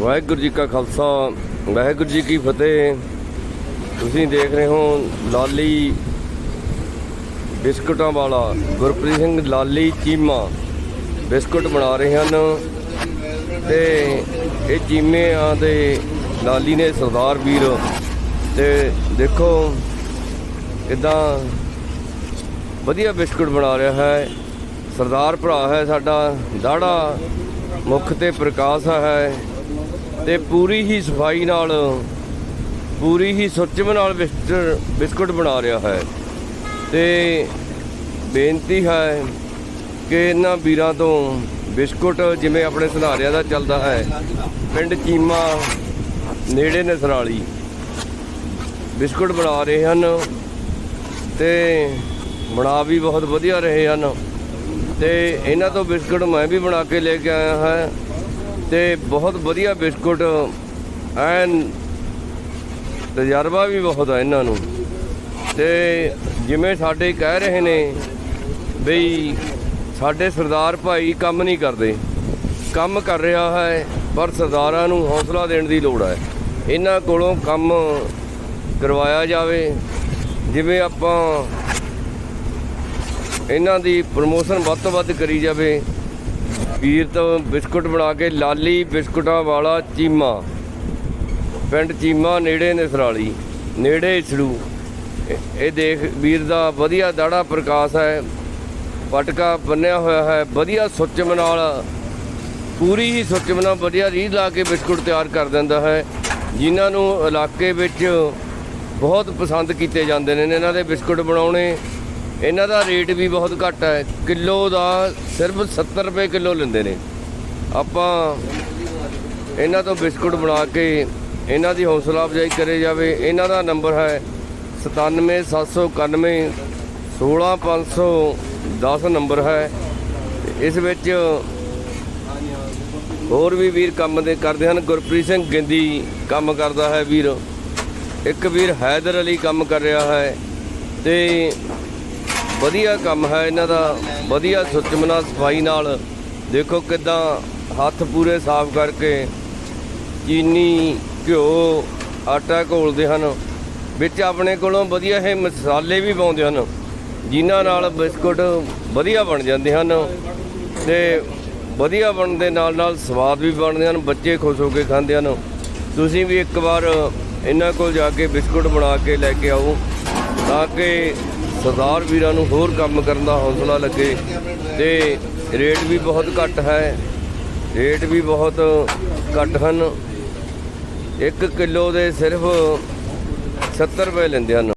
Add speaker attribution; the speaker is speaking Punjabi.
Speaker 1: ਵਾਹਿਗੁਰੂ ਜੀ ਕਾ ਖਾਲਸਾ, ਵਾਹਿਗੁਰੂ ਜੀ ਕੀ ਫਤਿਹ। ਤੁਸੀਂ ਦੇਖ ਰਹੇ ਹੋ ਲਾਲੀ ਬਿਸਕੁਟਾਂ ਵਾਲਾ, ਗੁਰਪ੍ਰੀਤ ਸਿੰਘ ਲਾਲੀ ਚੀਮਾ ਬਿਸਕੁਟ ਬਣਾ ਰਹੇ ਹਨ। ਤੇ ਇਹ ਚੀਮਿਆਂ ਦੇ ਲਾਲੀ ਨੇ ਸਰਦਾਰ ਵੀਰ, ਤੇ ਦੇਖੋ ਕਿਦਾਂ ਵਧੀਆ ਬਿਸਕੁਟ ਬਣਾ ਰਿਹਾ ਹੈ। ਸਰਦਾਰ ਭਰਾ ਹੈ ਸਾਡਾ, ਦਾੜਾ ਮੁੱਖ ਤੇ ਪ੍ਰਕਾਸ਼ ਹੈ। ਤੇ ਪੂਰੀ ਹੀ ਸਫ਼ਾਈ ਨਾਲ, ਪੂਰੀ ਹੀ ਸੁੱਚਮ ਨਾਲ ਬਿਸਕੁਟ ਬਿਸਕੁਟ ਬਣਾ ਰਿਹਾ ਹੈ। ਤੇ ਬੇਨਤੀ ਹੈ ਕਿ ਇਹਨਾਂ ਵੀਰਾਂ ਤੋਂ ਬਿਸਕੁਟ ਜਿਵੇਂ ਆਪਣੇ ਸਨਾਰਿਆਂ ਦਾ ਚੱਲਦਾ ਹੈ, ਪਿੰਡ ਚੀਮਾ ਨੇੜੇ ਨਸਰਾਲੀ ਬਿਸਕੁਟ ਬਣਾ ਰਹੇ ਹਨ ਤੇ ਬਣਾ ਵੀ ਬਹੁਤ ਵਧੀਆ ਰਹੇ ਹਨ। ਤੇ ਇਹਨਾਂ ਤੋਂ ਬਿਸਕੁਟ ਮੈਂ ਵੀ ਬਣਾ ਕੇ ਲੈ ਕੇ ਆਇਆ ਹਾਂ। ਤੇ ਬਹੁਤ ਵਧੀਆ ਬਿਸਕੁਟ ਐਨ ਤਜਰਬਾ ਵੀ ਬਹੁਤ ਹੈ ਇਹਨਾਂ ਨੂੰ। ਤੇ ਜਿਵੇਂ ਸਾਡੇ ਕਹਿ ਰਹੇ ਨੇ ਬਈ ਸਾਡੇ ਸਰਦਾਰ ਭਾਈ ਕੰਮ ਨਹੀਂ ਕਰਦੇ। ਕੰਮ ਕਰ ਰਿਹਾ ਹੈ, ਪਰ ਸਰਦਾਰਾਂ ਨੂੰ ਹੌਸਲਾ ਦੇਣ ਦੀ ਲੋੜ ਹੈ। ਇਹਨਾਂ ਕੋਲੋਂ ਕੰਮ ਕਰਵਾਇਆ ਜਾਵੇ। ਜਿਵੇਂ ਆਪਾਂ ਇਹਨਾਂ ਦੀ ਪ੍ਰਮੋਸ਼ਨ ਵੱਧ ਤੋਂ ਵੱਧ ਕਰੀ ਜਾਵੇ। ਵੀਰ ਤੋਂ ਬਿਸਕੁਟ ਬਣਾ ਕੇ ਲਾਲੀ ਬਿਸਕੁਟਾਂ ਵਾਲਾ ਚੀਮਾ। ਪਿੰਡ ਚੀਮਾ, ਨੇੜੇ ਨਸਰਾਲੀ, ਨੇੜੇ ਇਸੜੂ। ਇਹ- ਇਹ ਦੇਖ ਵੀਰ ਦਾ ਵਧੀਆ ਦਾੜਾ ਪ੍ਰਕਾਸ਼ ਹੈ। ਪਟਕਾ ਬੰਨਿਆ ਹੋਇਆ ਹੈ, ਵਧੀਆ ਸੁੱਚਮ ਨਾਲ ਪੂਰੀ ਹੀ ਸੁੱਚਮ ਨਾਲ ਵਧੀਆ ਰੀਝ ਲਾ ਕੇ ਬਿਸਕੁਟ ਤਿਆਰ ਕਰ ਦਿੰਦਾ ਹੈ। ਜਿਨ੍ਹਾਂ ਨੂੰ ਇਲਾਕੇ ਵਿੱਚ ਬਹੁਤ ਪਸੰਦ ਕੀਤੇ ਜਾਂਦੇ ਨੇ, ਇਹਨਾਂ ਦੇ ਬਿਸਕੁਟ ਬਣਾਉਣੇ। ਇਹਨਾਂ ਦਾ ਰੇਟ ਵੀ ਬਹੁਤ ਘੱਟ ਹੈ। ਕਿਲੋ ਦਾ ਸਿਰਫ 70 ਰੁਪਏ ਕਿਲੋ ਲੈਂਦੇ ਨੇ। ਆਪਾਂ ਇਹਨਾਂ ਤੋਂ ਬਿਸਕੁਟ ਬਣਾ ਕੇ ਇਹਨਾਂ ਦੀ ਹੌਸਲਾ ਅਫਜ਼ਾਈ ਕਰੇ ਜਾਵੇ। ਇਹਨਾਂ ਦਾ ਨੰਬਰ ਹੈ 97791 16510 ਨੰਬਰ ਹੈ। ਇਸ ਵਿੱਚ ਹੋਰ ਵੀ ਵੀਰ ਕੰਮ ਦੇ ਕਰਦੇ ਹਨ। ਗੁਰਪ੍ਰੀਤ ਸਿੰਘ ਗਿੰਦੀ ਕੰਮ ਕਰਦਾ ਹੈ ਵੀਰ। ਇੱਕ ਵੀਰ ਹੈਦਰ ਅਲੀ ਕੰਮ ਕਰ ਰਿਹਾ ਹੈ। ਤੇ ਵਧੀਆ ਕੰਮ ਹੈ, ਇਹਨਾਂ ਦਾ ਵਧੀਆ ਸੁਚਮਨਾ ਸਫ਼ਾਈ ਨਾਲ। ਦੇਖੋ ਕਿਦਾਂ ਹੱਥ ਪੂਰੇ ਸਾਫ਼ ਕਰਕੇ ਚੀਨੀ, ਘਿਓ, ਆਟਾ ਘੋਲਦੇ ਹਨ। ਵਿੱਚ ਆਪਣੇ ਕੋਲੋਂ ਵਧੀਆ ਇਹ ਮਸਾਲੇ ਵੀ ਪਾਉਂਦੇ ਹਨ, ਜਿਨ੍ਹਾਂ ਨਾਲ ਬਿਸਕੁਟ ਵਧੀਆ ਬਣ ਜਾਂਦੇ ਹਨ ਤੇ ਵਧੀਆ ਬਣਨ ਦੇ ਨਾਲ ਨਾਲ ਸਵਾਦ ਵੀ ਬਣਦੇ ਹਨ, ਬੱਚੇ ਖੁਸ਼ ਹੋ ਕੇ ਖਾਂਦੇ ਹਨ। ਤੁਸੀਂ ਵੀ ਇੱਕ ਵਾਰ ਇਹਨਾਂ ਕੋਲ ਜਾ ਕੇ ਬਿਸਕੁਟ ਬਣਾ ਕੇ ਲੈ ਕੇ ਆਓ, ਤਾਂ ਕਿ ਸਰਦਾਰ ਵੀਰਾਂ ਨੂੰ ਹੋਰ ਕੰਮ ਕਰਨ ਦਾ ਹੌਸਲਾ ਲੱਗੇ ਤੇ ਰੇਟ ਵੀ ਬਹੁਤ ਘੱਟ ਹੈ। ਰੇਟ ਵੀ ਬਹੁਤ ਘੱਟ ਹਨ। 1 ਕਿਲੋ ਦੇ ਸਿਰਫ 70 ਰੁਪਏ ਲੈਂਦੇ ਹਨ।